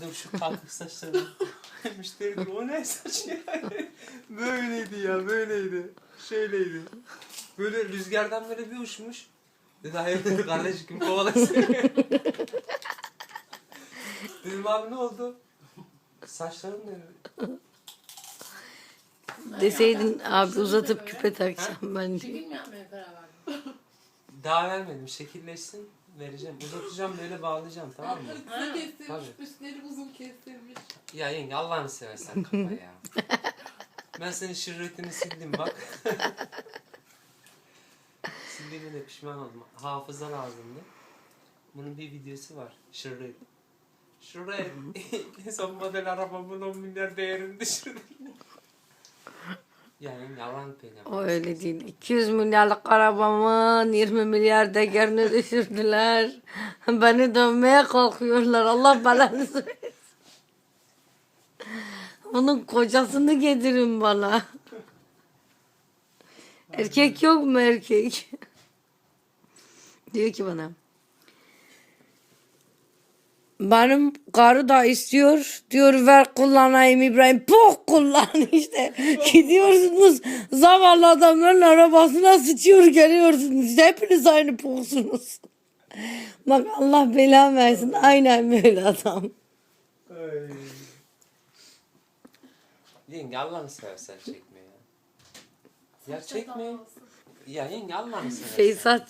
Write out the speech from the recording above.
Dur şu kalkık saçlarını. Müşteri diyor, o ne saç ya? böyleydi ya böyleydi. Şöyleydi. Böyle rüzgardan böyle bir uçmuş. Dedi hayır dedi kardeş kim kovalasın? Dedim abi ne oldu? Saçlarım ne? Deseydin abi uzatıp küpe takacağım ben de. Çekim yapmaya karar verdim. Daha vermedim. Şekilleşsin vereceğim. Uzatacağım böyle bağlayacağım tamam mı? Kısa kestirmiş, Tabii. üstleri uzun kestirmiş. Ya yenge Allah'ını seversen kapa ya. ben senin şirretini sildim bak. Sildiğime de pişman oldum. Hafıza lazımdı. Bunun bir videosu var. Şirret. Şirret. Son model arabamın 10 milyar değerini düşürdü. Yani yalan söylüyorum. O öyle değil. 200 milyarlık arabamın 20 milyar değerini düşürdüler. Beni dönmeye kalkıyorlar. Allah belanı versin. Bunun kocasını getirin bana. Erkek yok mu erkek? Diyor ki bana. Benim karı da istiyor. Diyor ver kullanayım İbrahim. Poh kullan işte. Gidiyorsunuz zavallı adamların arabasına sıçıyor geliyorsunuz. Hepiniz aynı pohsunuz. Bak Allah bela versin. Aynen böyle adam. Yenge Allah'ını seversen çekme ya. Ya çekme. Ya yenge Allah'ını seversen. Feysat